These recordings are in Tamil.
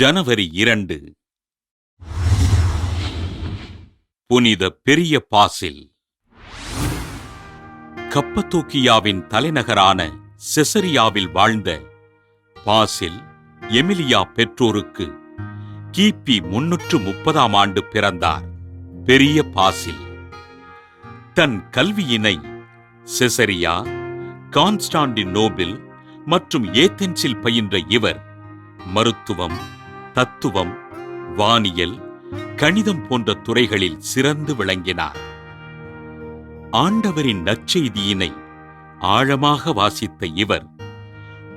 ஜனவரி இரண்டு. புனித பெரிய பாசில். கப்பத்தோக்கியாவின் தலைநகரான செசரியாவில் வாழ்ந்த பாசில் எமிலியா பெற்றோருக்கு கிபி முன்னூற்று முப்பதாம் ஆண்டு பிறந்தார். பெரிய பாசில். தன் கல்வியினை செசரியா கான்ஸ்டாண்டினோபில் மற்றும் ஏத்தென்ஸில் பயின்ற இவர் மருத்துவம் தத்துவம் வானியல் கணிதம் போன்ற துறைகளில் சிறந்து விளங்கினார். ஆண்டவரின் நற்செய்தியினை ஆழமாக வாசித்த இவர்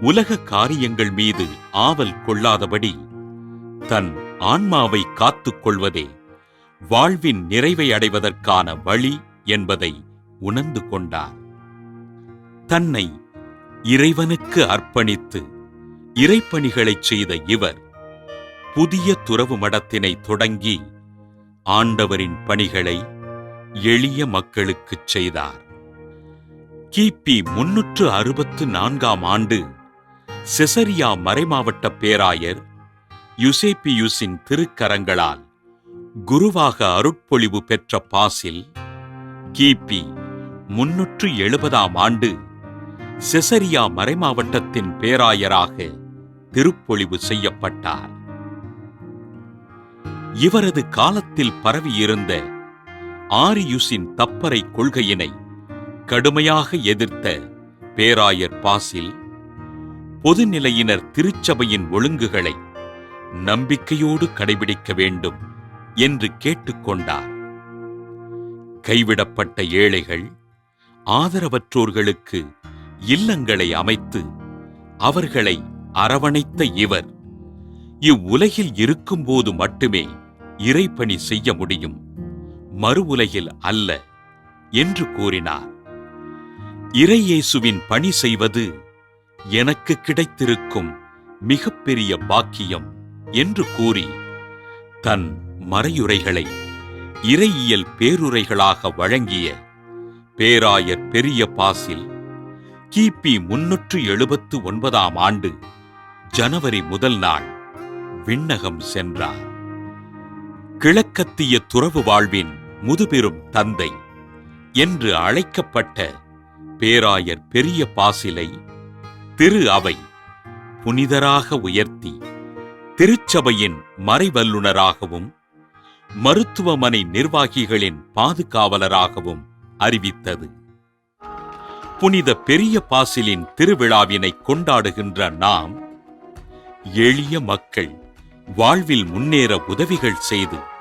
உலக காரியங்கள் மீது ஆவல் கொள்ளாதபடி தன் ஆன்மாவை காத்துக் கொள்வதே வாழ்வின் நிறைவை அடைவதற்கான வழி என்பதை உணர்ந்து கொண்டார். தன்னை இறைவனுக்கு அர்ப்பணித்து இறைப்பணிகளைச் செய்த இவர் புதிய துறவு மடத்தினை தொடங்கி ஆண்டவரின் பணிகளை எளிய மக்களுக்குச் செய்தார். கிபி முன்னூற்று அறுபத்து நான்காம் ஆண்டு செசரியா மறைமாவட்ட பேராயர் யுசேப்பியுஸின் திருக்கரங்களால் குருவாக அருட்பொழிவு பெற்ற பாசில் கிபி முன்னூற்று எழுபதாம் ஆண்டு செசரியா மறைமாவட்டத்தின் பேராயராக திருப்பொழிவு செய்யப்பட்டார். இவரது காலத்தில் பரவியிருந்த ஆரியுஸின் தப்பறை கொள்கையினை கடுமையாக எதிர்த்த பேராயர் பாசில் பொதுநிலையினர் திருச்சபையின் ஒழுங்குகளை நம்பிக்கையோடு கடைபிடிக்க வேண்டும் என்று கேட்டுக்கொண்டார். கைவிடப்பட்ட ஏழைகள் ஆதரவற்றோர்களுக்கு இல்லங்களை அமைத்து அவர்களை அரவணைத்த இவர் இவ்வுலகில் இருக்கும்போது மட்டுமே இறைப்பணி செய்ய முடியும். மறு உலகில் அல்ல என்று கூறினார். இறையேசுவின் பணி செய்வது எனக்கு கிடைத்திருக்கும் மிகப்பெரிய பாக்கியம் என்று கூறி தன் மறையுரைகளை இறையியல் பேருரைகளாக வழங்கிய பேராயர் பெரிய பாசில் கிபி முன்னூற்று எழுபத்து ஒன்பதாம் ஆண்டு ஜனவரி முதல் நாள் விண்ணகம் சென்றார். கிழக்கத்திய துறவு வாழ்வின் முதுபெரும் தந்தை என்று அழைக்கப்பட்ட பேராயர் பெரிய பாசிலை திரு அவை புனிதராக உயர்த்தி திருச்சபையின் மறைவல்லுனராகவும் மருத்துவமனை நிர்வாகிகளின் பாதுகாவலராகவும் அறிவித்தது. புனித பெரிய பாசிலின் திருவிழாவினை கொண்டாடுகின்ற நாம் எளிய மக்கள் வாழ்வில் முன்னேற உதவிகள் செய்து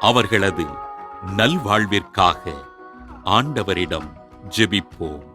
அவர்களது நல்வாழ்விற்காக ஆண்டவரிடம் ஜெபிப்போம்.